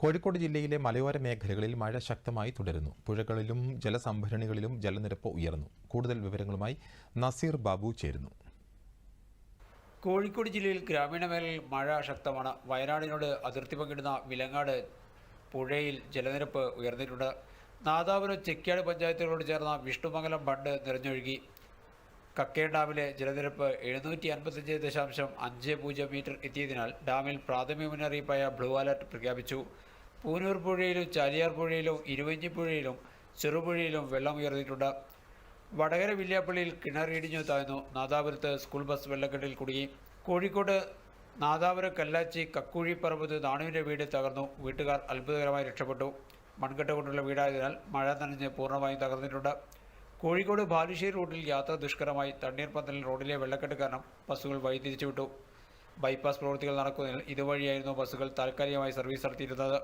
കോഴിക്കോട് ജില്ലയിലെ മലയോര മേഖലകളിൽ മഴ ശക്തമായി തുടരുന്നു. പുഴകളിലും ജലസംഭരണികളിലും ജലനിരപ്പ് ഉയർന്നു. കൂടുതൽ വിവരങ്ങളുമായി നസീർ ബാബു ചേരുന്നു. കോഴിക്കോട് ജില്ലയിൽ ഗ്രാമീണ മേഖലയിൽ മഴ ശക്തമാണ്. വയനാടിനോട് അതിർത്തി പങ്കിടുന്ന വിലങ്ങാട് പുഴയിൽ ജലനിരപ്പ് ഉയർന്നിട്ടുണ്ട്. നാദാപുരം ചെക്കിയാട് പഞ്ചായത്തുകളോട് ചേർന്ന വിഷ്ണുമംഗലം ബണ്ട് നിറഞ്ഞൊഴുകി. കക്കയം ഡാമിലെ ജലനിരപ്പ് എഴുന്നൂറ്റി അൻപത്തഞ്ച് ദശാംശം അഞ്ച് പൂജ്യം മീറ്റർ എത്തിയതിനാൽ ഡാമിൽ പ്രാഥമിക മുന്നറിയിപ്പായ ബ്ലൂ അലർട്ട് പ്രഖ്യാപിച്ചു. പൂനൂർ പുഴയിലും ചാലിയാർ പുഴയിലും ഇരുവഞ്ചി പുഴയിലും ചെറുപുഴയിലും വെള്ളം ഉയർന്നിട്ടുണ്ട്. വടകര വില്യാപ്പള്ളിയിൽ കിണർ ഇടിഞ്ഞു താഴ്ന്നു. നാദാപുരത്ത് സ്കൂൾ ബസ് വെള്ളക്കെട്ടിൽ കുടുങ്ങി. കോഴിക്കോട് നാദാപുരം കല്ലാച്ചി കക്കുഴി പറമ്പത്ത് നാണുവിന്റെ വീട് തകർന്നു. വീട്ടുകാർ അത്ഭുതകരമായി രക്ഷപ്പെട്ടു. മൺകെട്ട കൊണ്ടുള്ള വീടായതിനാൽ മഴ നനഞ്ഞ് പൂർണമായും തകർന്നിട്ടുണ്ട്. കോഴിക്കോട് ബാലുശ്ശേരി റോഡിൽ യാത്ര ദുഷ്കരമായി. തണ്ണീർപ്പന്തൽ റോഡിലെ വെള്ളക്കെട്ട് കാരണം ബസ്സുകൾ വഴിതിരിച്ചുവിട്ടു ബൈപ്പാസ് പ്രവൃത്തികൾ നടക്കുന്നതിൽ ഇതുവഴിയായിരുന്നു ബസ്സുകൾ താൽക്കാലികമായി സർവീസ് നടത്തിയിരുന്നത്.